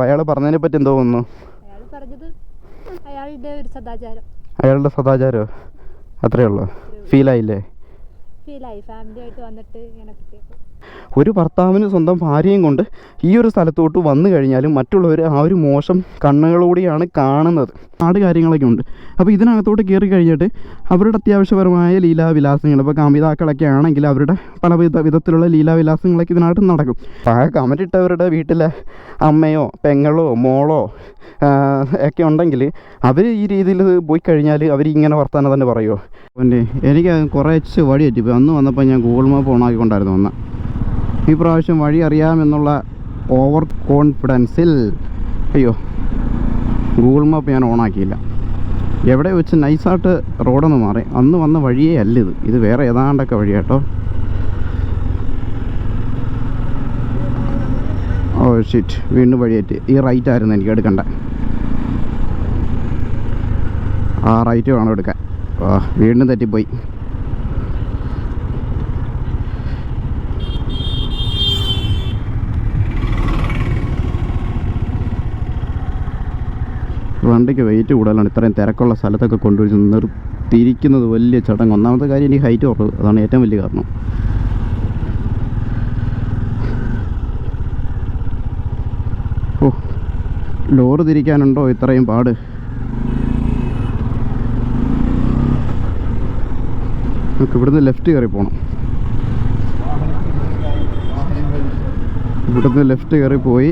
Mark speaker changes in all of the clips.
Speaker 1: അയാൾ പറഞ്ഞതിനെ പറ്റി എന്തോ തോന്നുന്നു.
Speaker 2: അയാളുടെ ഒരു സദാചാരം.
Speaker 1: അയാളുടെ സദാചാരോ? അത്രേ ഉള്ളൂ? ഫീലായില്ലേ
Speaker 2: ഫീലായി വന്നിട്ട് ഇങ്ങനെ
Speaker 1: ഒരു ഭർത്താവിന് സ്വന്തം ഭാര്യയും കൊണ്ട് ഈ ഒരു സ്ഥലത്തോട്ട് വന്നു കഴിഞ്ഞാലും മറ്റുള്ളവർ ആ ഒരു മോശം കണ്ണുകളോടെയാണ് കാണുന്നത്. നാട് കാര്യങ്ങളൊക്കെ ഉണ്ട്. അപ്പോൾ ഇതിനകത്തോട്ട് കയറി കഴിഞ്ഞിട്ട് അവരുടെ അത്യാവശ്യപരമായ ലീലാവിലാസങ്ങൾ ഇപ്പോൾ കമിതാക്കളൊക്കെ ആണെങ്കിൽ അവരുടെ പല വിധ വിധത്തിലുള്ള ലീലാവിലാസങ്ങളൊക്കെ ഇതിനകത്ത് നടക്കും. ആ ഇട്ടവരുടെ വീട്ടിലെ അമ്മയോ പെങ്ങളോ മോളോ ഒക്കെ ഉണ്ടെങ്കിൽ അവർ ഈ രീതിയിൽ പോയി കഴിഞ്ഞാൽ അവർ ഇങ്ങനെ വർത്താനം തന്നെ പറയുമോ പിന്നെ എനിക്ക് കുറച്ച് വഴി പറ്റിപ്പോയി അന്ന് വന്നപ്പോൾ ഞാൻ ഗൂഗിൾ മാപ്പ് ഓണാക്കിക്കൊണ്ടായിരുന്നു വന്ന ഈ പ്രാവശ്യം വഴി അറിയാമെന്നുള്ള ഓവർ കോൺഫിഡൻസിൽ അയ്യോ ഗൂഗിൾ മാപ്പ് ഞാൻ ഓണാക്കിയില്ല എവിടെ വെച്ച് നൈസായിട്ട് റോഡൊന്ന് മാറി. അന്ന് വന്ന വഴിയേ അല്ല ഇത്. ഇത് വേറെ ഏതാണ്ടൊക്കെ വഴിയാട്ടോ ഓ ഷിറ്റ് വീണ്ടും വഴിയേറ്റ്. ഈ റൈറ്റ് ആയിരുന്നു എനിക്ക് എടുക്കണ്ട. ആ റൈറ്റ് വേണം എടുക്കാൻ. വീണ്ടും തെറ്റിപ്പോയി. വണ്ടിക്ക് വെയിറ്റ് കൂടുതലാണ്. ഇത്രയും തിരക്കുള്ള സ്ഥലത്തൊക്കെ കൊണ്ടുപോയി നിർത്തിയിരിക്കുന്നത് വലിയ ചടങ്ങ്. ഒന്നാമത്തെ കാര്യം എനിക്ക് ഹൈറ്റ് കുറവ്. അതാണ് ഏറ്റവും വലിയ കാരണം. ഓ ലോറ് തിരിക്കാനുണ്ടോ? ഇത്രയും പാട്. നമുക്ക് ഇവിടുന്ന് ലെഫ്റ്റ് കയറി പോകണം ഇവിടുന്ന് ലെഫ്റ്റ് കയറി പോയി.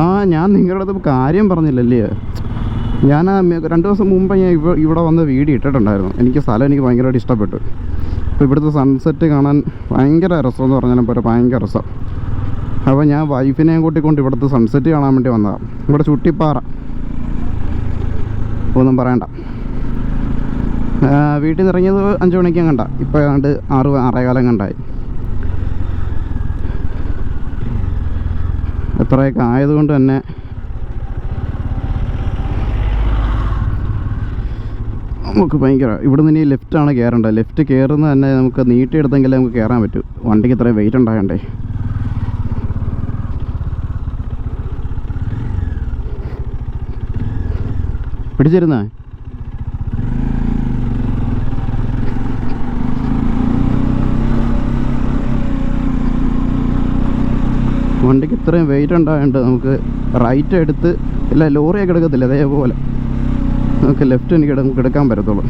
Speaker 1: ആ ഞാൻ നിങ്ങളുടെ അടുത്ത് കാര്യം പറഞ്ഞില്ലല്ലേ. ഞാൻ രണ്ടു ദിവസം മുമ്പ് ഞാൻ ഇവ ഇവിടെ വന്ന് വീഡിയോ ഇട്ടിട്ടുണ്ടായിരുന്നു. എനിക്ക് സ്ഥലം എനിക്ക് ഭയങ്കരമായിട്ട് ഇഷ്ടപ്പെട്ടു. അപ്പോൾ ഇവിടുത്തെ സൺസെറ്റ് കാണാൻ ഭയങ്കര രസം എന്ന് പറഞ്ഞാലും പോലെ ഭയങ്കര രസം. അപ്പോൾ ഞാൻ വൈഫിനെയും കൂട്ടിക്കൊണ്ട് ഇവിടുത്തെ സൺസെറ്റ് കാണാൻ വേണ്ടി വന്നതാണ് ഇവിടെ ചുട്ടിപ്പാറ. ഒന്നും പറയണ്ട. വീട്ടിൽ നിന്ന് ഇറങ്ങിയത് അഞ്ച് മണിക്കാൻ കണ്ട. ഇപ്പോൾ ഏതാണ്ട് ആറ് ആറേകാലം കണ്ടായി. എത്രയൊക്കെ ആയതുകൊണ്ട് തന്നെ നമുക്ക് ഭയങ്കര ഇവിടെ നിന്ന് ഇനി ലെഫ്റ്റാണ് കയറേണ്ടത് ലെഫ്റ്റ് കയറുന്ന തന്നെ നമുക്ക് നീട്ടിയെടുത്തെങ്കിലേ നമുക്ക് കയറാൻ പറ്റും. വണ്ടിക്ക് ഇത്രയും വെയിറ്റ് ഉണ്ടാകണ്ടേ പിടിച്ചിരുന്നേ? വണ്ടിക്ക് ഇത്രയും വെയിറ്റ് ഉണ്ടായതുകൊണ്ട് നമുക്ക് റൈറ്റ് എടുത്ത് ഇല്ല ലോറിയൊക്കെ എടുക്കത്തില്ല അതേപോലെ നമുക്ക് ലെഫ്റ്റ് എനിക്ക് നമുക്ക് എടുക്കാൻ പറ്റത്തുള്ളൂ.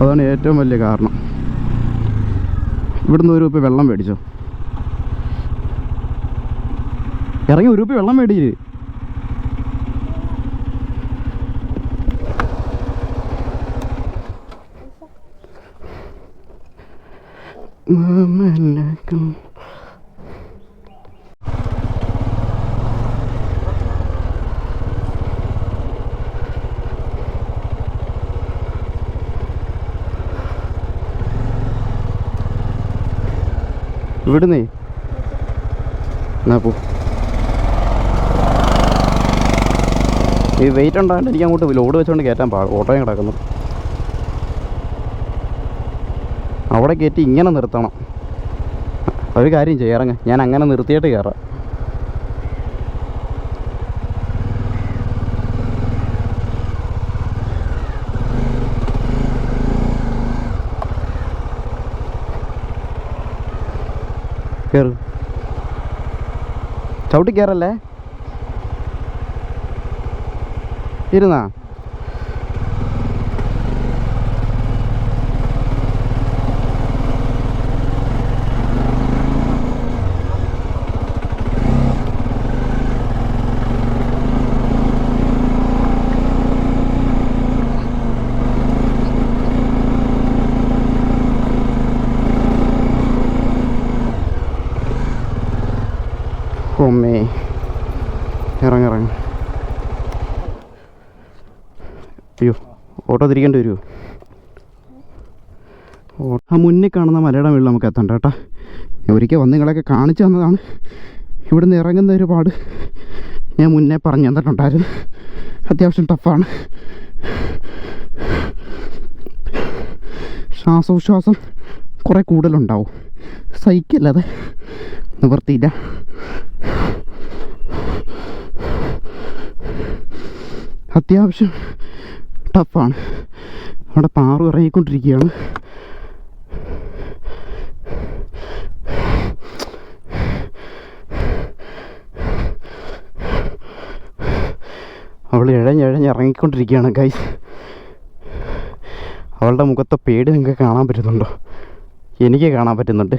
Speaker 1: അതാണ് ഏറ്റവും വലിയ കാരണം. ഇവിടുന്ന് ഒരു രൂപ വെള്ളം മേടിച്ചോ? ഇറങ്ങി ഒരു രൂപ വെള്ളം മേടിയില്ലേ മാമലകം ഇവിടുന്നേ? എന്നാ പോ. ഈ വെയിറ്റ് ഉണ്ടാകാണ്ട് എനിക്ക് അങ്ങോട്ട് ലോഡ് വെച്ചുകൊണ്ട് കയറ്റാൻ പാടും ഓട്ടോയും കിടക്കുന്നു. അവിടെ കയറ്റി ഇങ്ങനെ നിർത്തണം. ഒരു കാര്യം ചെയ്യാറങ്ങ് ഞാൻ അങ്ങനെ നിർത്തിയിട്ട് കയറാം കയറ് ചവിട്ടി കയറല്ലേ? ഇരുന്നാ? ഒമ്മേ ഇറങ്ങ ഇറങ്ങ. അയ്യോ ഓട്ടോ തിരിക്കേണ്ടി വരുമോ ആ മുന്നേ കാണുന്ന മലയുടെ മുകളിൽ നമുക്ക് എത്തണ്ട കേട്ടോ. ഒരിക്കൽ വന്ന് നിങ്ങളെയൊക്കെ കാണിച്ചു തന്നതാണ്. ഇവിടുന്ന് ഇറങ്ങുന്ന ഒരു പാട് ഞാൻ മുന്നേ പറഞ്ഞു തന്നിട്ടുണ്ടായിരുന്നു. അത്യാവശ്യം ടഫാണ്. ശ്വാസോച്ഛ്വാസം കുറേ കൂടുതലുണ്ടാവും. സഹിക്കല്ലത് നിവർത്തിയില്ല. അത്യാവശ്യം ടഫാണ് അവിടെ പാറ ഇറങ്ങിക്കൊണ്ടിരിക്കുകയാണ്. അവൾ ഇഴഞ്ഞിഴഞ്ഞ് ഇറങ്ങിക്കൊണ്ടിരിക്കുകയാണ് ഗൈസ് അവളുടെ മുഖത്തെ പേടി നിങ്ങൾക്ക് കാണാൻ പറ്റുന്നുണ്ടോ? എനിക്ക് കാണാൻ പറ്റുന്നുണ്ട്.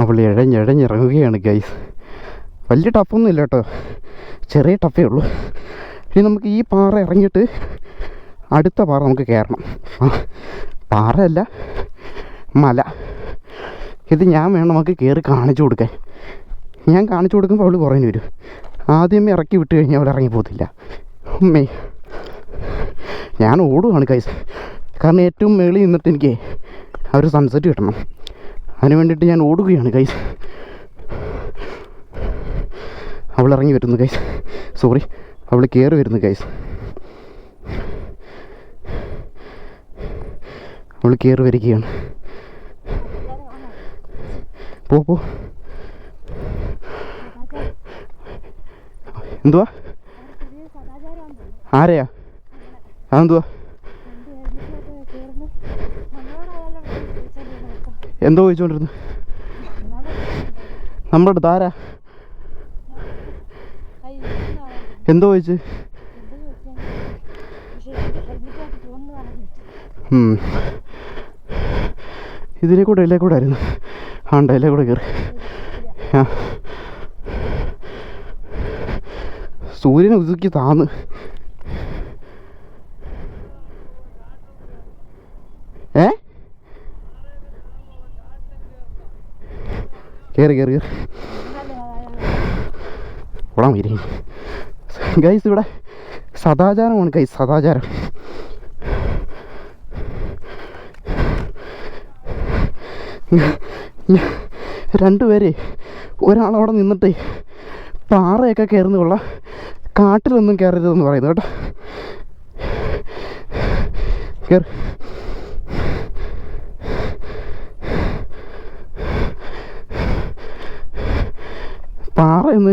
Speaker 1: അവൾ ഇഴഞ്ഞിഴഞ്ഞിറങ്ങുകയാണ് ഗൈസ് വലിയ ടഫൊന്നും ഇല്ല കേട്ടോ ചെറിയ ടഫേ ഉള്ളൂ. ഇനി നമുക്ക് ഈ പാറ ഇറങ്ങിയിട്ട് അടുത്ത പാറ നമുക്ക് കയറണം പാറയല്ല മല. ഇത് ഞാൻ വേണം നമുക്ക് കയറി കാണിച്ചു കൊടുക്കാൻ. ഞാൻ കാണിച്ചു കൊടുക്കുമ്പോൾ അവൾ കുറേ വരും. ആദ്യമേ ഇറക്കി വിട്ട് കഴിഞ്ഞാൽ അവൾ ഇറങ്ങി പോകത്തില്ല. ഉമ്മേ. ഞാൻ ഓടുകയാണ് കൈസ് കാരണം ഏറ്റവും മേളിൽ നിന്നിട്ട് എനിക്ക് ആ ഒരു സൺസെറ്റ് കിട്ടണം. അതിന് വേണ്ടിയിട്ട് ഞാൻ ഓടുകയാണ് കൈസ് അവൾ ഇറങ്ങി വരുന്നു കൈസ് സോറി അവൾ കയറി വരുന്നു കൈസ് അവൾ കയറി വരികയാണ്. പോ പോ. എന്തുവാ? ആരെയാ? അതെന്തുവാ? എന്തോ ചോദിച്ചുകൊണ്ടിരുന്നു നമ്മുടെ അടുത്ത് ആരാ. എന്തോ ചോദിച്ച്. ഇതിലെ കൂടെ ഇല്ലേ കൂടെ ആയിരുന്നു. ആണ്ട ഇല്ലേ കൂടെ കയറി ആ. സൂര്യനെ ഉതുക്കി താന്ന്. കയറി കയറി കയറി ഓടാൻ വരി ഗൈസ് ഇവിടെ സദാചാരമാണ് ഗൈസ് സദാചാരം. രണ്ടുപേരെ ഒരാളവിടെ നിന്നിട്ട് പാറയൊക്കെ കയറുന്ന കൊള്ള. കാട്ടിലൊന്നും കയറരുതെന്ന് പറയുന്നു കേട്ടോ. കയറി പാറ എന്ന്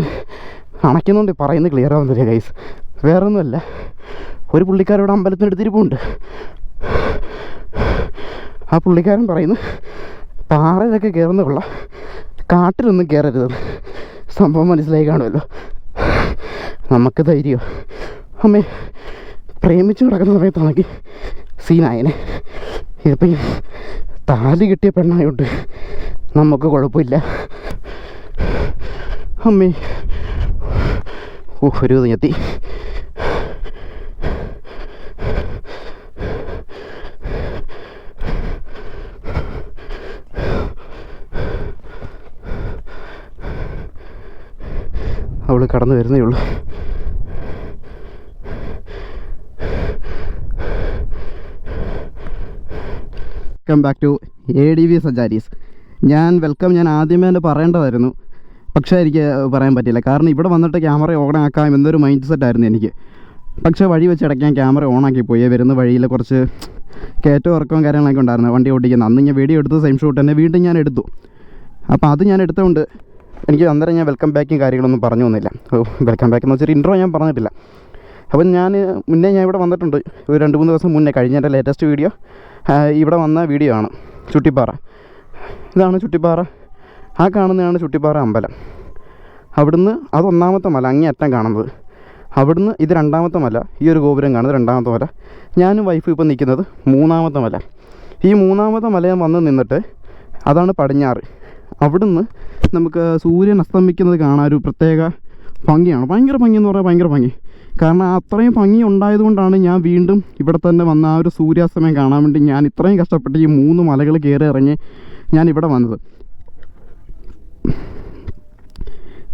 Speaker 1: അണയ്ക്കുന്നുണ്ട് പറയുന്നത് ക്ലിയർ ആവുന്നില്ല ഗൈസ് വേറെ ഒന്നുമല്ല ഒരു പുള്ളിക്കാരോട് അമ്പലത്തിന് എടുത്തിരിപ്പുണ്ട് ആ പുള്ളിക്കാരൻ പറയുന്നു പാറയിലൊക്കെ കയറുന്ന കൊള്ള. കാട്ടിലൊന്നും കയറരുതെന്ന് സംഭവം മനസ്സിലായി കാണുമല്ലോ. നമുക്ക് ധൈര്യമോ? അമ്മേ പ്രേമിച്ച് കിടക്കുന്ന സമയത്താണെങ്കിൽ സീനായനെ ഇതിപ്പോൾ താലി കിട്ടിയ പെണ്ണായോണ്ട് നമുക്ക് കുഴപ്പമില്ല. അമ്മേ. ഓ ഒരു ഞെത്തി അവൾ കടന്നു വരുന്നേ ഉള്ളൂ. Welcome back to A D V സഞ്ചാരീസ് ഞാൻ വെൽക്കം ഞാൻ ആദ്യമേ തന്നെ പറയേണ്ടതായിരുന്നു. പക്ഷേ എനിക്ക് പറയാൻ പറ്റില്ല കാരണം ഇവിടെ വന്നിട്ട് ക്യാമറ ഓൺ ആക്കാം എന്നൊരു മൈൻഡ് സെറ്റായിരുന്നു എനിക്ക്. പക്ഷേ വഴി വെച്ച് ഇടയ്ക്ക് ഞാൻ ക്യാമറ ഓൺ ആക്കി പോയി. വരുന്ന വഴിയിൽ കുറച്ച് കയറ്റവും ഇറക്കവും കാര്യങ്ങളൊക്കെ ഉണ്ടായിരുന്നു വണ്ടി ഓടിക്കുന്നത് അന്ന് ഞാൻ വീഡിയോ എടുത്ത് സെയിം ഷൂട്ട് തന്നെ വീണ്ടും ഞാൻ എടുത്തു. അപ്പോൾ അത് ഞാൻ എടുത്തുകൊണ്ട് എനിക്ക് അന്നേരം ഞാൻ വെൽക്കം ബാക്കും കാര്യങ്ങളൊന്നും പറഞ്ഞു തന്നില്ല. വെൽക്കം ബാക്ക് എന്ന് വെച്ചാൽ ഇൻട്രോ ഞാൻ പറഞ്ഞിട്ടില്ല. അപ്പം ഞാൻ മുന്നേ ഞാൻ ഇവിടെ വന്നിട്ടുണ്ട്. ഒരു രണ്ട് മൂന്ന് ദിവസം മുന്നേ കഴിഞ്ഞ എന്റെ ലേറ്റസ്റ്റ് വീഡിയോ ഇവിടെ വന്ന വീഡിയോ ആണ്. ചുട്ടിപ്പാറ. ഇതാണ് ചുട്ടിപ്പാറ. ആ കാണുന്നതാണ് ചുട്ടിപ്പാറ അമ്പലം. അവിടുന്ന് അത് ഒന്നാമത്തെ മല അങ്ങേ അറ്റം കാണുന്നത്. അവിടുന്ന് ഇത് രണ്ടാമത്തെ മല ഈ ഒരു ഗോപുരം കാണുന്നത് രണ്ടാമത്തെ മല. ഞാനും വൈഫും ഇപ്പം നിൽക്കുന്നത് മൂന്നാമത്തെ മല. ഈ മൂന്നാമത്തെ മല ഞാൻ വന്ന് നിന്നിട്ട് അതാണ് പടിഞ്ഞാറ്. അവിടുന്ന് നമുക്ക് സൂര്യൻ അസ്തമിക്കുന്നത് കാണാൻ ഒരു പ്രത്യേക ഭംഗിയാണ്. ഭയങ്കര ഭംഗി എന്ന് പറഞ്ഞാൽ ഭയങ്കര ഭംഗി. കാരണം അത്രയും ഭംഗി ഉണ്ടായതുകൊണ്ടാണ് ഞാൻ വീണ്ടും ഇവിടെ തന്നെ വന്ന ആ ഒരു സൂര്യാസ്തമയം കാണാൻ വേണ്ടി ഞാൻ ഇത്രയും കഷ്ടപ്പെട്ട് ഈ മൂന്ന് മലകൾ കയറി ഇറങ്ങി ഞാൻ ഇവിടെ വന്നത്.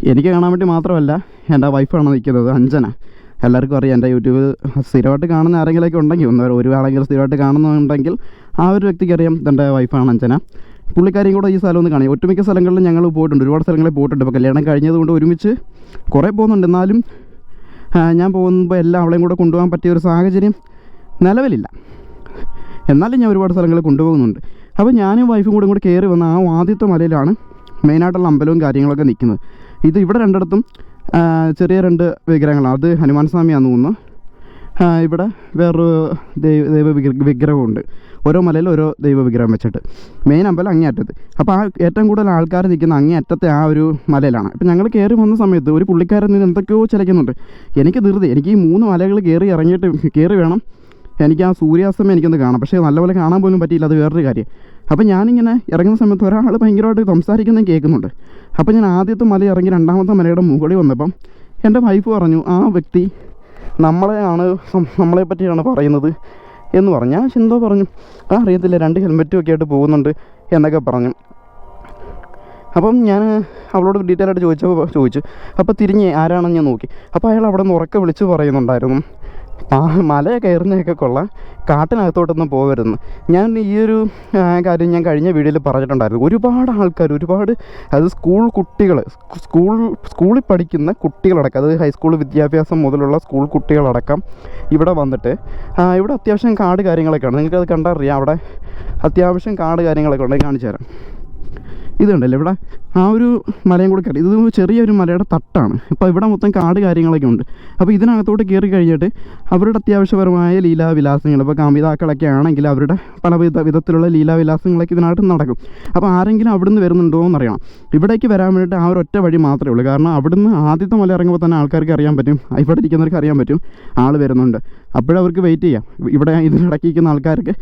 Speaker 1: എനിക്ക് കാണാൻ വേണ്ടി മാത്രമല്ല എന്റെ വൈഫാണ് നിൽക്കുന്നത് അഞ്ജന. എല്ലാവർക്കും അറിയാം എന്റെ യൂട്യൂബിൽ സ്ഥിരമായിട്ട് കാണുന്ന ആരെങ്കിലുമൊക്കെ ഉണ്ടെങ്കിൽ ഒന്ന് ഒരു ആളെങ്കിലും സ്ഥിരമായിട്ട് കാണുന്നുണ്ടെങ്കിൽ ആ ഒരു വ്യക്തിക്ക് അറിയാം എന്റെ വൈഫാണ് അഞ്ജന. പുള്ളിക്കാരിയും കൂടെ ഈ സ്ഥലം ഒന്ന് കാണാം ഒട്ടുമിക്ക സ്ഥലങ്ങളിലും ഞങ്ങൾ പോയിട്ടുണ്ട് ഒരുപാട് സ്ഥലങ്ങളിൽ പോയിട്ടുണ്ട്. ഇപ്പോൾ കല്യാണം കഴിഞ്ഞതുകൊണ്ട് ഒരുമിച്ച് കുറേ പോകുന്നുണ്ട്. എന്നാലും ഞാൻ പോകുമ്പോൾ എല്ലാം അവളെയും കൂടെ കൊണ്ടുപോകാൻ പറ്റിയ ഒരു സാഹചര്യം നിലവിലില്ല. എന്നാലും ഞാൻ ഒരുപാട് സ്ഥലങ്ങളിൽ കൊണ്ടുപോകുന്നുണ്ട്. അപ്പോൾ ഞാനും വൈഫും കൂടെ കൂടെ കയറി വന്ന ആ ആദ്യത്തെ മലയിലാണ് മെയിനായിട്ടുള്ള അമ്പലവും കാര്യങ്ങളൊക്കെ നിൽക്കുന്നത്. ഇത് ഇവിടെ രണ്ടിടത്തും ചെറിയ രണ്ട് വിഗ്രഹങ്ങളാണ് അത് ഹനുമാൻ സ്വാമിയാണെന്ന് തോന്നുന്നു. ഇവിടെ വേറൊരു ദൈവ ദൈവ വിഗ്ര- വിഗ്രഹമുണ്ട്. ഓരോ മലയിൽ ഓരോ ദൈവ വിഗ്രഹം വെച്ചിട്ട്. മെയിൻ അമ്പലം അങ്ങേയറ്റത്ത്. അപ്പോൾ ആ ഏറ്റവും കൂടുതൽ ആൾക്കാർ നിൽക്കുന്ന അങ്ങേയറ്റത്തെ ആ ഒരു മലയിലാണ്. അപ്പോൾ ഞങ്ങൾ കയറി വന്ന സമയത്ത് ഒരു പുള്ളിക്കാരൻ നിന്ന് എന്തൊക്കെയോ ചിലയ്ക്കുന്നുണ്ട്. എനിക്ക് ധൃതി. എനിക്ക് ഈ മൂന്ന് മലകൾ കയറി ഇറങ്ങിയിട്ട് കയറി വേണം. എനിക്ക് ആ സൂര്യാസ്തമയം എനിക്കൊന്ന് കാണാം. പക്ഷേ നല്ലപോലെ കാണാൻ പോലും പറ്റിയില്ല. അത് വേറൊരു കാര്യം. അപ്പോൾ ഞാനിങ്ങനെ ഇറങ്ങുന്ന സമയത്ത് ഒരാൾ ഭയങ്കരമായിട്ട് സംസാരിക്കുന്നത് കേൾക്കുന്നുണ്ട്. അപ്പോൾ ഞാൻ ആദ്യത്തെ മല ഇറങ്ങി രണ്ടാമത്തെ മലയുടെ മുകളിൽ വന്നപ്പം എന്റെ വൈഫ് പറഞ്ഞു ആ വ്യക്തി നമ്മളെയാണ് നമ്മളെ പറ്റിയാണ് പറയുന്നത് എന്ന് പറഞ്ഞു. ഞാൻ എന്തോ പറഞ്ഞു ആ അറിയത്തില്ല രണ്ട് ഹെൽമെറ്റും ഒക്കെ ആയിട്ട് പോകുന്നുണ്ട് എന്നൊക്കെ പറഞ്ഞു. അപ്പം ഞാൻ അവളോട് ഡീറ്റെയിൽ ആയിട്ട് ചോദിച്ചപ്പോൾ ചോദിച്ചു. അപ്പോൾ തിരിഞ്ഞ് ആരാണെന്ന് ഞാൻ നോക്കി. അപ്പോൾ അയാൾ അവിടെ നിന്ന് ഉറക്കെ വിളിച്ച് പറയുന്നുണ്ടായിരുന്നു. മല കയറുന്നതൊക്കെ കൊള്ളാം. കാട്ടിനകത്തോട്ടൊന്നും പോകരുതെന്ന്. ഞാൻ ഈ ഒരു കാര്യം ഞാൻ കഴിഞ്ഞ വീഡിയോയിൽ പറഞ്ഞിട്ടുണ്ടായിരുന്നു. ഒരുപാട് ആൾക്കാർ ഒരുപാട് അത് സ്കൂൾ കുട്ടികൾ സ്കൂൾ സ്കൂളിൽ പഠിക്കുന്ന കുട്ടികളടക്കം അത് ഹൈസ്കൂൾ വിദ്യാഭ്യാസം മുതലുള്ള സ്കൂൾ കുട്ടികളടക്കം ഇവിടെ വന്നിട്ട് ഇവിടെ അത്യാവശ്യം കാട് കാര്യങ്ങളൊക്കെയാണ്. നിങ്ങൾക്കത് കണ്ടറിയാം. അവിടെ അത്യാവശ്യം കാട് കാര്യങ്ങളൊക്കെ ഉണ്ടെങ്കിൽ കാണിച്ചു തരാം ഇതുണ്ടല്ലോ ഇവിടെ. ആ ഒരു മലയും കൂടെ കയറി. ഇത് ചെറിയൊരു മലയുടെ തട്ടാണ്. ഇപ്പോൾ ഇവിടെ മൊത്തം കാട് കാര്യങ്ങളൊക്കെ ഉണ്ട്. അപ്പോൾ ഇതിനകത്തോട്ട് കയറി കഴിഞ്ഞിട്ട് അവരുടെ അത്യാവശ്യപരമായ ലീലാവിലാസങ്ങൾ ഇപ്പോൾ കാമിതാക്കളൊക്കെ ആണെങ്കിൽ അവരുടെ പല വിധ വിധത്തിലുള്ള ലീലാവിലാസങ്ങളൊക്കെ ഇതിനകത്ത് നടക്കും. അപ്പോൾ ആരെങ്കിലും അവിടുന്ന് വരുന്നുണ്ടോ എന്നറിയണം. ഇവിടേക്ക് വരാൻ വേണ്ടിയിട്ട് ആ ഒരു ഒറ്റ വഴി മാത്രമേ ഉള്ളൂ. കാരണം അവിടുന്ന് ആദ്യത്തെ മല ഇറങ്ങുമ്പോൾ തന്നെ ആൾക്കാർക്ക് അറിയാൻ പറ്റും. ഇവിടെ ഇരിക്കുന്നവർക്ക് അറിയാൻ പറ്റും. ആൾ വരുന്നുണ്ട്. അപ്പോഴവർക്ക് വെയിറ്റ് ചെയ്യാം. ഇവിടെ ഇതിനിടയ്ക്ക് ഇരിക്കുന്ന ആൾക്കാർക്ക്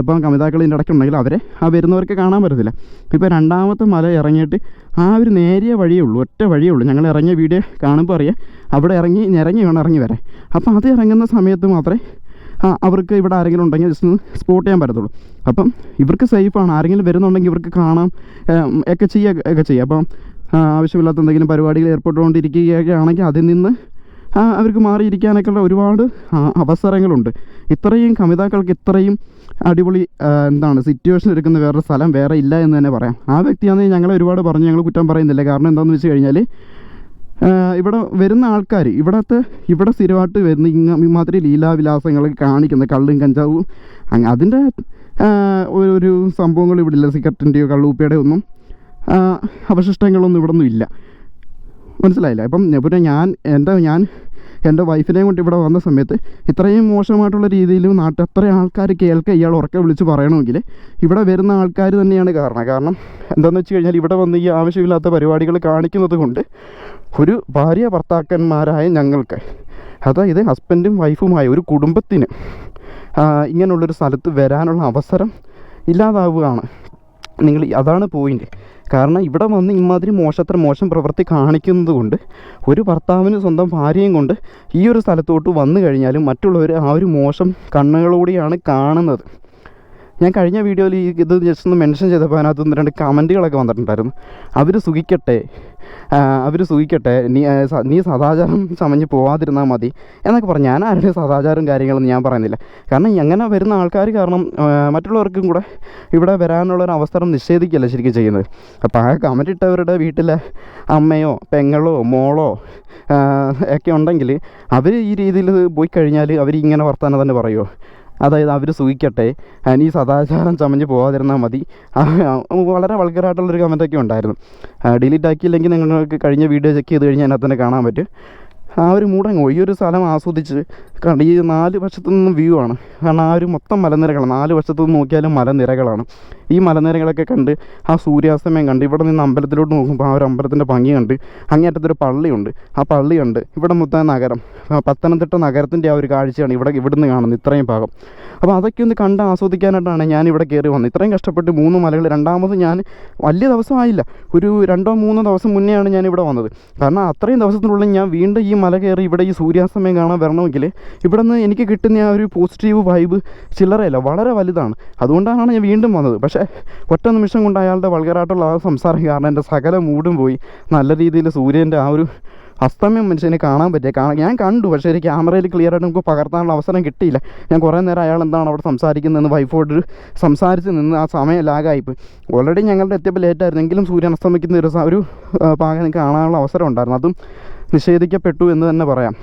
Speaker 1: ഇപ്പം കമിതാക്കൾ ഇതിന്റെ ഇടയ്ക്കുണ്ടെങ്കിൽ അവരെ ആ വരുന്നവർക്ക് കാണാൻ പറ്റത്തില്ല. ഇപ്പോൾ രണ്ടാമത്തെ മല ഇറങ്ങിയിട്ട് ആ ഒരു നേരിയ വഴിയേ ഉള്ളൂ ഒറ്റ വഴിയേ ഉള്ളൂ. ഞങ്ങൾ ഇറങ്ങിയ വീഡിയോ കാണുമ്പോൾ അറിയാം. അവിടെ ഇറങ്ങി ഇറങ്ങി വേണം ഇറങ്ങി വരാൻ. അപ്പോൾ അത് ഇറങ്ങുന്ന സമയത്ത് മാത്രമേ അവർക്ക് ഇവിടെ ആരെങ്കിലും ഉണ്ടെങ്കിൽ ജസ്റ്റ് ഒന്ന് സ്പോട്ട് ചെയ്യാൻ പറ്റത്തുള്ളൂ. അപ്പം ഇവർക്ക് സേഫാണ് ആരെങ്കിലും വരുന്നുണ്ടെങ്കിൽ ഇവർക്ക് കാണാം ഒക്കെ ചെയ്യുക ഒക്കെ ചെയ്യാം. അപ്പം ആവശ്യമില്ലാത്ത എന്തെങ്കിലും പരിപാടികൾ ഏർപ്പെട്ടുകൊണ്ടിരിക്കുകയൊക്കെ ആണെങ്കിൽ അതിൽ നിന്ന് അവർക്ക് മാറിയിരിക്കാനൊക്കെയുള്ള ഒരുപാട് അവസരങ്ങളുണ്ട്. ഇത്രയും കവിതാക്കൾക്ക് ഇത്രയും അടിപൊളി എന്താണ് സിറ്റുവേഷൻ എടുക്കുന്ന വേറൊരു സ്ഥലം വേറെ ഇല്ല എന്ന് തന്നെ പറയാം. ആ വ്യക്തിയാണെങ്കിൽ ഞങ്ങളെ ഒരുപാട് പറഞ്ഞ് ഞങ്ങൾ കുറ്റം പറയുന്നില്ല. കാരണം എന്താണെന്ന് വെച്ച് കഴിഞ്ഞാൽ ഇവിടെ വരുന്ന ആൾക്കാർ ഇവിടത്തെ ഇവിടെ സ്ഥിരമായിട്ട് വരുന്ന ഇങ്ങ ഇമാതിരി ലീലാവിലാസങ്ങൾ കാണിക്കുന്ന കള്ളും കഞ്ചാവും അതിന്റെ ഒരു സംഭവങ്ങൾ ഇവിടെ ഇല്ല സിഗരറ്റിന്റെയോ കള്ളുപ്പിയുടെയോ ഒന്നും അവശിഷ്ടങ്ങളൊന്നും ഇവിടെ ഒന്നും ഇല്ല. മനസ്സിലായില്ല? അപ്പം പിന്നെ ഞാൻ എന്റെ ഞാൻ എന്റെ വൈഫിനെയും കൊണ്ട് ഇവിടെ വന്ന സമയത്ത് ഇത്രയും മോശമായിട്ടുള്ള രീതിയിൽ നാട്ടിൽ അത്രയും ആൾക്കാർ കേൾക്കുക ഇയാൾ ഉറക്കെ വിളിച്ച് പറയണമെങ്കിൽ ഇവിടെ വരുന്ന ആൾക്കാർ തന്നെയാണ് കാരണം. കാരണം എന്താണെന്ന് വെച്ച് കഴിഞ്ഞാൽ ഇവിടെ വന്ന് ഈ ആവശ്യമില്ലാത്ത പരിപാടികൾ കാണിക്കുന്നത് കൊണ്ട് ഒരു ഭാര്യ ഭർത്താക്കന്മാരായ ഞങ്ങൾക്ക് അതായത് ഹസ്ബൻഡും വൈഫുമായ ഒരു കുടുംബത്തിന് ഇങ്ങനെയുള്ളൊരു സ്ഥലത്ത് വരാനുള്ള അവസരം ഇല്ലാതാവുകയാണ്. നിങ്ങൾ അതാണ് പോയിന്റ് കാരണം ഇവിടെ വന്ന് ഇമാതിരി മോശത്ര മോശം പ്രവൃത്തി കാണിക്കുന്നത് കൊണ്ട് ഒരു ഭർത്താവിന് സ്വന്തം ഭാര്യയും കൊണ്ട് ഈ ഒരു സ്ഥലത്തോട്ട് വന്നു കഴിഞ്ഞാലും മറ്റുള്ളവർ ആ ഒരു മോശം കണ്ണുകളോടെയാണ് കാണുന്നത്. ഞാൻ കഴിഞ്ഞ വീഡിയോയിൽ ഈ ഇത് ജസ്റ്റ് ഒന്ന് മെൻഷൻ ചെയ്തപ്പോൾ അതിനകത്ത് ഒന്ന് രണ്ട് കമന്റുകളൊക്കെ വന്നിട്ടുണ്ടായിരുന്നു. അവർ സുഖിക്കട്ടെ അവർ സുഖിക്കട്ടെ നീ നീ സദാചാരം ചമഞ്ഞ് പോവാതിരുന്നാൽ മതി എന്നൊക്കെ പറഞ്ഞു ഞാൻ ആരുടെ സദാചാരം കാര്യങ്ങളൊന്നും ഞാൻ പറയുന്നില്ല. കാരണം അങ്ങനെ വരുന്ന ആൾക്കാർ കാരണം മറ്റുള്ളവർക്കും കൂടെ ഇവിടെ വരാനുള്ള ഒരു അവസരം നിഷേധിക്കുകയല്ല ശരിക്കും ചെയ്യുന്നത്. അപ്പോൾ ആ കമന്റ് ഇട്ടവരുടെ വീട്ടിലെ അമ്മയോ പെങ്ങളോ മോളോ ഒക്കെ ഉണ്ടെങ്കിൽ അവർ ഈ രീതിയിൽ പോയി കഴിഞ്ഞാൽ അവർ ഇങ്ങനെ വർത്താനം തന്നെ പറയുമോ അതായത് അവർ സൂഹിക്കട്ടെ ആ, നീ സദാചാരം ചമഞ്ഞ് പോകാതിരുന്നാൽ മതി. വളരെ വൾഗറായിട്ടുള്ളൊരു കമന്റൊക്കെ ഉണ്ടായിരുന്നു. ഡിലീറ്റ് ആക്കിയില്ലെങ്കിൽ നിങ്ങൾക്ക് കഴിഞ്ഞ വീഡിയോ ചെക്ക് ചെയ്ത് കഴിഞ്ഞാൽ അതിനകത്ത് തന്നെ കാണാൻ പറ്റും. ആ ഒരു മൂടങ്ങ് ഈ ഒരു സ്ഥലം ആസ്വദിച്ച് കണ്ട് ഈ നാല് വശത്തു നിന്നും വ്യൂ ആണ്. കാരണം ആ ഒരു മൊത്തം മലനിരകളാണ്. നാല് വശത്തു നിന്ന് നോക്കിയാലും മലനിരകളാണ്. ഈ മലനിരകളൊക്കെ കണ്ട് ആ സൂര്യാസ്തമയം കണ്ട് ഇവിടെ നിന്ന് അമ്പലത്തിലോട്ട് നോക്കുമ്പോൾ ആ ഒരു അമ്പലത്തിന്റെ ഭംഗി കണ്ട് അങ്ങേറ്റത്തൊരു പള്ളിയുണ്ട്. ആ പള്ളിയുണ്ട് ഇവിടെ മൊത്തം നഗരം പത്തനംതിട്ട നഗരത്തിന്റെ ആ ഒരു കാഴ്ചയാണ് ഇവിടെ ഇവിടുന്ന് കാണുന്നത് ഇത്രയും ഭാഗം. അപ്പോൾ അതൊക്കെ ഒന്ന് കണ്ട് ആസ്വദിക്കാനായിട്ടാണ് ഞാൻ ഇവിടെ കയറി വന്നത്. ഇത്രയും കഷ്ടപ്പെട്ട് മൂന്ന് മലകൾ രണ്ടാമത് ഞാൻ വലിയ ദിവസമായില്ല ഒരു രണ്ടോ മൂന്നോ ദിവസം മുന്നെയാണ് ഞാൻ ഇവിടെ വന്നത്. കാരണം അത്രയും ദിവസത്തിനുള്ളിൽ ഞാൻ വീണ്ടും ഈ മല കയറി ഇവിടെ ഈ സൂര്യാസ്തമയം കാണാൻ വരണമെങ്കിൽ ഇവിടെ നിന്ന് എനിക്ക് കിട്ടുന്ന ആ ഒരു പോസിറ്റീവ് വൈബ് ചില്ലറയല്ല വളരെ വലുതാണ്. അതുകൊണ്ടാണ് ഞാൻ വീണ്ടും വന്നത്. പക്ഷേ ഒറ്റ നിമിഷം കൊണ്ട് അയാളുടെ വൾഗറായിട്ടുള്ള ആ സംസാരം കാരണം എന്റെ സകല മൂടും പോയി. നല്ല രീതിയിൽ സൂര്യന്റെ ആ ഒരു അസ്തമയം മനുഷ്യനെ കാണാൻ പറ്റിയ കാണാൻ ഞാൻ കണ്ടു പക്ഷേ ഒരു ക്യാമറയിൽ ക്ലിയർ ആയിട്ട് നമുക്ക് പകർത്താനുള്ള അവസരം കിട്ടിയില്ല. ഞാൻ കുറേ നേരം അയാൾ എന്താണ് അവിടെ സംസാരിക്കുന്നതെന്ന് വൈഫോട് സംസാരിച്ച് നിന്ന് ആ സമയം ലാഗായിപ്പോയി. ഓൾറെഡി ഞങ്ങളുടെ എത്തിയപ്പോൾ ലേറ്റായിരുന്നു എങ്കിലും സൂര്യൻ അസ്തമിക്കുന്ന ഒരു ഒരു പാകം കാണാനുള്ള അവസരം ഉണ്ടായിരുന്നു. അതും നിഷേധിക്കപ്പെട്ടു എന്ന് തന്നെ പറയാം.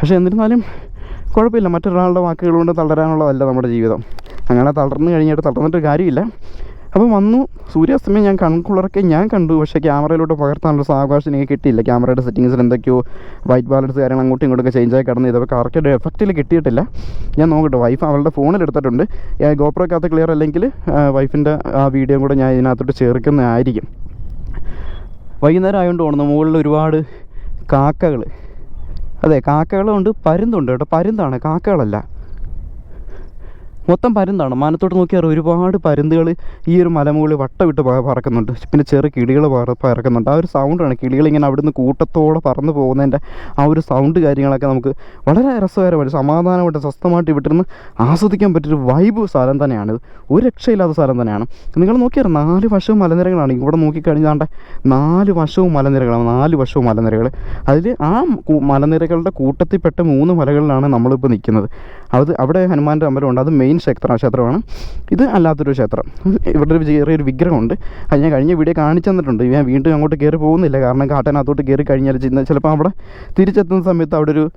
Speaker 1: പക്ഷേ എന്നിരുന്നാലും കുഴപ്പമില്ല. മറ്റൊരാളുടെ വാക്കുകൾ കൊണ്ട് തളരാനുള്ളതല്ല നമ്മുടെ ജീവിതം. അങ്ങനെ തളർന്നു കഴിഞ്ഞിട്ട് തളർന്നിട്ട് കാര്യമില്ല. അപ്പോൾ വന്നു. സൂര്യാസ്തമയം ഞാൻ കൺകുളറൊക്കെ ഞാൻ കണ്ടു. പക്ഷേ ക്യാമറയിലോട്ട് പകർത്താനുള്ള സാവകാശം എനിക്ക് കിട്ടിയില്ല. ക്യാമറയുടെ സെറ്റിങ്സിൽ എന്തൊക്കെയോ വൈറ്റ് ബാലൻസ് കാര്യങ്ങൾ അങ്ങോട്ടും ഇങ്ങോട്ടൊക്കെ ചേഞ്ച് ആയി കിടന്ന് ഇതൊക്കെ കറക്റ്റ് എഫക്റ്റിൽ കിട്ടിയിട്ടില്ല. ഞാൻ നോക്കട്ടെ. വൈഫ് അവളുടെ ഫോണിൽ എടുത്തിട്ടുണ്ട്. ഗോപ്രോക്കകത്ത് ക്ലിയർ അല്ലെങ്കിൽ വൈഫിന്റെ ആ വീഡിയോ കൂടെ ഞാൻ ഇതിനകത്തോട്ട് ചേർക്കുന്നതായിരിക്കും. വൈകുന്നേരം ആയതുകൊണ്ട് തോന്നുന്നു മുകളിൽ ഒരുപാട് കാക്കകൾ അതെ കാക്കകളുണ്ട് പരുന്തുണ്ട് കേട്ടോ. പരുന്താണ് കാക്കകളല്ല. മൊത്തം പരുന്താണ്. മാനത്തോട്ട് നോക്കിയാൽ ഒരുപാട് പരുന്തുകൾ ഈ ഒരു മലമുകളിൽ വട്ടമിട്ട് ഇട്ട് പറക്കുന്നുണ്ട്. പിന്നെ ചെറു കിളികൾ പറ- പറക്കുന്നുണ്ട്. ആ ഒരു സൗണ്ടാണ് കിളികളിങ്ങനെ അവിടുന്ന് കൂട്ടത്തോടെ പറന്ന് പോകുന്നതിന്റെ ആ ഒരു സൗണ്ട് കാര്യങ്ങളൊക്കെ നമുക്ക് വളരെ രസകരമായിട്ട് സമാധാനമായിട്ട് സ്വസ്ഥമായിട്ട് ഇവിടുന്ന് ആസ്വദിക്കാൻ പറ്റിയൊരു വൈബ് സ്ഥലം തന്നെയാണ് ഒരു രക്ഷയില്ലാത്ത സ്ഥലം തന്നെയാണ്. നിങ്ങൾ നോക്കിയാൽ നാല് വശവും മലനിരകളാണ്. ഇവിടെ നോക്കിക്കഴിഞ്ഞാണ്ട് നാല് വശവും മലനിരകളാണ്. നാല് വശവും മലനിരകൾ അതിൽ ആ മലനിരകളുടെ കൂട്ടത്തിൽപ്പെട്ട മൂന്ന് മലകളിലാണ് നമ്മളിപ്പോൾ നിൽക്കുന്നത്. അത് അവിടെ ഹനുമാന്റെ അമ്പലമുണ്ട്. അത് മെയിൻ ക്ഷേത്ര ക്ഷേത്രമാണ്. ഇത് അല്ലാത്തൊരു ക്ഷേത്രം. ഇവിടെ ഒരു ചെറിയൊരു വിഗ്രഹമുണ്ട്. അത് ഞാൻ കഴിഞ്ഞ വീഡിയോ കാണിച്ചു തന്നിട്ടുണ്ട്. ഞാൻ വീണ്ടും അങ്ങോട്ട് കയറി പോകുന്നില്ല. കാരണം കാട്ടനകത്തോട്ട് കയറി കഴിഞ്ഞാൽ ചിലപ്പോൾ അവിടെ തിരിച്ചെത്തുന്ന സമയത്ത് അവിടെ ഒരു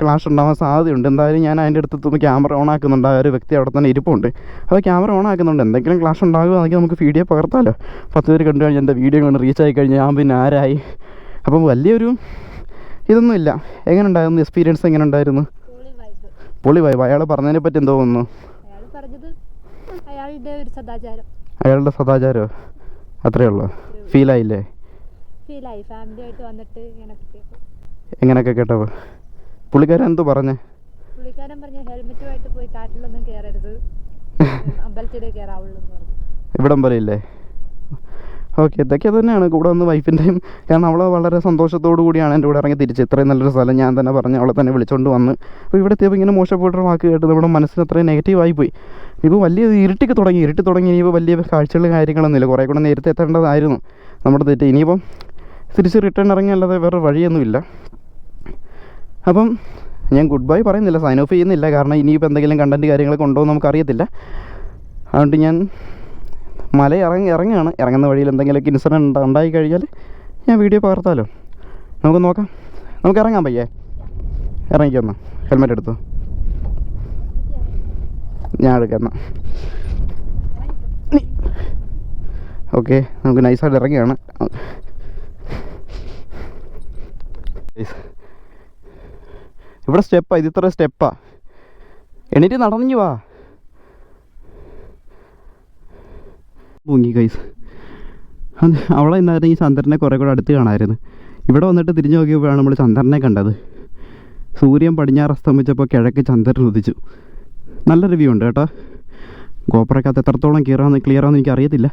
Speaker 1: ക്ലാഷ് ഉണ്ടാവാൻ സാധ്യതയുണ്ട്. എന്തായാലും ഞാൻ അതിന്റെ അടുത്തൊന്ന് ക്യാമറ ഓൺ ആക്കുന്നുണ്ട്. ആ ഒരു വ്യക്തി അവിടെ തന്നെ ഇരിപ്പുണ്ട്. അപ്പോൾ ക്യാമറ ഓൺ ആക്കുന്നുണ്ട്. എന്തെങ്കിലും ക്ലാഷ് ഉണ്ടാകുകയാണെങ്കിൽ നമുക്ക് വീഡിയോ പകർത്താമല്ലോ പത്ത് പേര് കണ്ടു കഴിഞ്ഞാൽ എന്റെ വീഡിയോ കൊണ്ട് റീച്ച് ആയി കഴിഞ്ഞാൽ ഞാൻ പിന്നെ ആരായി? അപ്പം വലിയൊരു ഇതൊന്നുമില്ല. എങ്ങനെ ഉണ്ടായിരുന്നു? എക്സ്പീരിയൻസ് എങ്ങനെ ഉണ്ടായിരുന്നു?
Speaker 2: പൊളി വൈബ്
Speaker 1: അയാൾ പറഞ്ഞതിനെ പറ്റി എന്തോ തോന്നുന്നു.
Speaker 2: അയാളുടെ ഒരു സദാചാരം.
Speaker 1: അയാളുടെ സദാചാരമോ അത്രയേ ഉള്ളൂ? ഫീലായില്ലേ
Speaker 2: ഫീലായി ഫാമിലി ആയിട്ട് വന്നിട്ട് ഇങ്ങനെ
Speaker 1: എങ്ങനെയൊക്കെ കേട്ടപ്പോൾ പുള്ളിക്കാരൻ എന്തോ പറഞ്ഞേ?
Speaker 2: പുള്ളിക്കാരൻ പറഞ്ഞു ഹെൽമെറ്റുമായിട്ട് പോയി കാട്ടിലൊന്നും കയറരുത് അമ്പലത്തിലേ കയറാവുള്ളൂ
Speaker 1: ഇവിടം പോലെ ഇല്ലേ? ഓക്കെ ഇതൊക്കെ തന്നെയാണ് കൂടെ വന്ന് വൈഫിന്റെയും കാരണം അവളെ വളരെ സന്തോഷത്തോടു കൂടിയാണ് എന്റെ കൂടെ ഇറങ്ങി തിരിച്ച്. ഇത്രയും നല്ലൊരു സ്ഥലം ഞാൻ തന്നെ പറഞ്ഞ് അവളെ തന്നെ വിളിച്ചുകൊണ്ട് വന്ന്. അപ്പോൾ ഇവിടെ എത്തിയപ്പോൾ ഇങ്ങനെ മോശപ്പെട്ടൊരു വാക്ക് കേട്ട് നമ്മുടെ മനസ്സിന് അത്രയും നെഗറ്റീവായി പോയി. ഇപ്പോൾ വലിയ ഇരുട്ടിക്ക് തുടങ്ങി ഇരുട്ടി തുടങ്ങി ഇനിയിപ്പോൾ വലിയ കാഴ്ചകളും കാര്യങ്ങളൊന്നുമില്ല കുറേ കൂടെ നേരത്തെ എത്തേണ്ടതായിരുന്നു നമ്മുടെ തെറ്റ്. ഇനിയിപ്പം തിരിച്ച് റിട്ടേൺ ഇറങ്ങി ഇറങ്ങിയല്ലാതെ വേറെ വഴിയൊന്നുമില്ല അപ്പം ഞാൻ ഗുഡ് ബൈ പറയുന്നില്ല സൈൻ ഓഫ് ചെയ്യുന്നില്ല. കാരണം ഇനിയിപ്പോൾ എന്തെങ്കിലും കണ്ടന്റ് കാര്യങ്ങളൊക്കെ ഉണ്ടോ എന്ന് നമുക്കറിയത്തില്ല. അതുകൊണ്ട് ഞാൻ മല ഇറങ്ങി ഇറങ്ങുകയാണ്. ഇറങ്ങുന്ന വഴിയിൽ എന്തെങ്കിലുമൊക്കെ ഇൻസിഡന്റ് ഉണ്ടായി കഴിഞ്ഞാൽ ഞാൻ വീഡിയോ പകർത്താലോ? നമുക്ക് നോക്കാം. നമുക്ക് ഇറങ്ങാൻ പയ്യേ. ഇറങ്ങിക്കൊന്ന് ഹെൽമെറ്റ് എടുത്തു. ഞാൻ എടുക്കാം ഓക്കെ നമുക്ക് നൈസായിട്ട് ഇറങ്ങിയാണ് ഇവിടെ സ്റ്റെപ്പാണ് ഇത് ഇത്ര സ്റ്റെപ്പാണ് എണീറ്റ് നടന്നു വാ. പൊങ്ങി കൈസ് അത് അവളെ ഇന്നായിരുന്നു ഈ ചന്ദ്രനെ കുറേ കൂടെ അടുത്ത് കാണാമായിരുന്നു ഇവിടെ വന്നിട്ട് തിരിഞ്ഞു നോക്കിയപ്പോഴാണ് നമ്മൾ ചന്ദ്രനെ കണ്ടത്. സൂര്യൻ പടിഞ്ഞാറ് അസ്തമിച്ചപ്പോൾ കിഴക്ക് ചന്ദ്രൻ ഉദിച്ചു. നല്ല റിവ്യൂ ഉണ്ട് കേട്ടോ. ഗോപ്രക്കകത്ത് എത്രത്തോളം ക്ലിയർ ക്ലിയറാന്ന് എനിക്ക് അറിയത്തില്ല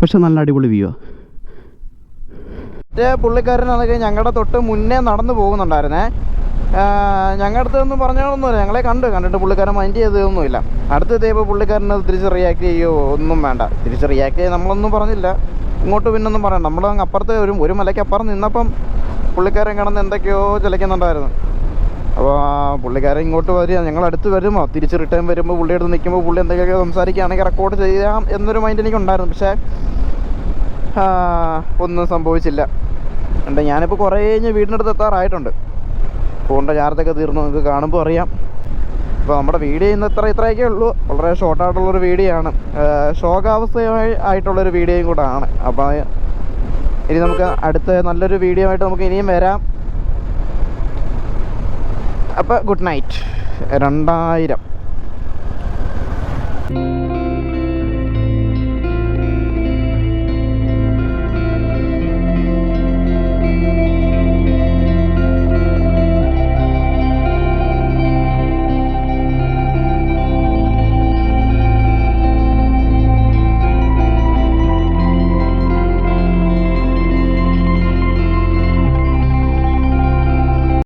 Speaker 1: പക്ഷെ നല്ല അടിപൊളി വ്യൂ ആണ് മറ്റേ പുള്ളിക്കാരനാണെങ്കിൽ ഞങ്ങളുടെ തൊട്ട് മുന്നേ നടന്നു പോകുന്നുണ്ടായിരുന്നേ. ഞങ്ങളുടെ അടുത്ത് ഒന്നും പറഞ്ഞൊന്നുമില്ല ഞങ്ങളെ കണ്ട്. കണ്ടിട്ട് പുള്ളിക്കാരൻ മൈൻഡ് ചെയ്തതൊന്നുമില്ല. അടുത്ത് എത്തിയപ്പോൾ പുള്ളിക്കാരൻ അത് തിരിച്ച് റിയാക്ട് ചെയ്യുമോ ഒന്നും വേണ്ട. തിരിച്ച് റിയാക്ട് ചെയ്യാൻ നമ്മളൊന്നും പറഞ്ഞില്ല. ഇങ്ങോട്ട് പിന്നൊന്നും പറയണ്ട. നമ്മൾ അങ്ങ് അപ്പുറത്ത് ഒരു ഒരു മലയ്ക്ക് അപ്പുറം നിന്നപ്പം പുള്ളിക്കാരൻ കിടന്ന് എന്തൊക്കെയോ ചിലയ്ക്കുന്നുണ്ടായിരുന്നു അപ്പോൾ പുള്ളിക്കാരൻ ഇങ്ങോട്ട് വരിക. ഞങ്ങൾ അടുത്ത് വരുമോ തിരിച്ച് റിട്ടേൺ വരുമ്പോൾ പുള്ളിയുടെ അടുത്ത് നിൽക്കുമ്പോൾ പുള്ളി എന്തൊക്കെയൊക്കെ സംസാരിക്കുകയാണെങ്കിൽ റെക്കോർഡ് ചെയ്യാം എന്നൊരു മൈൻഡ് എനിക്കുണ്ടായിരുന്നു. പക്ഷേ ഒന്നും സംഭവിച്ചില്ല. ഉണ്ട് ഞാനിപ്പോൾ കുറേ കഴിഞ്ഞ് വീടിനടുത്ത് എത്താറായിട്ടുണ്ട്. ഫോണിന്റെ ചാർജൊക്കെ തീർന്നു നിങ്ങൾക്ക് കാണുമ്പോൾ അറിയാം. അപ്പോൾ നമ്മുടെ വീഡിയോ ഇന്ന് ഇത്ര ഇത്രയൊക്കെ ഉള്ളൂ. വളരെ ഷോർട്ടായിട്ടുള്ളൊരു വീഡിയോ ആണ് ശോകാവസ്ഥയുമായി ആയിട്ടുള്ളൊരു വീഡിയോയും കൂടെ ആണ് അപ്പോൾ ഇനി നമുക്ക് അടുത്ത നല്ലൊരു വീഡിയോ ആയിട്ട് നമുക്ക് ഇനിയും വരാം. അപ്പോൾ ഗുഡ് നൈറ്റ്. രണ്ടായിരം.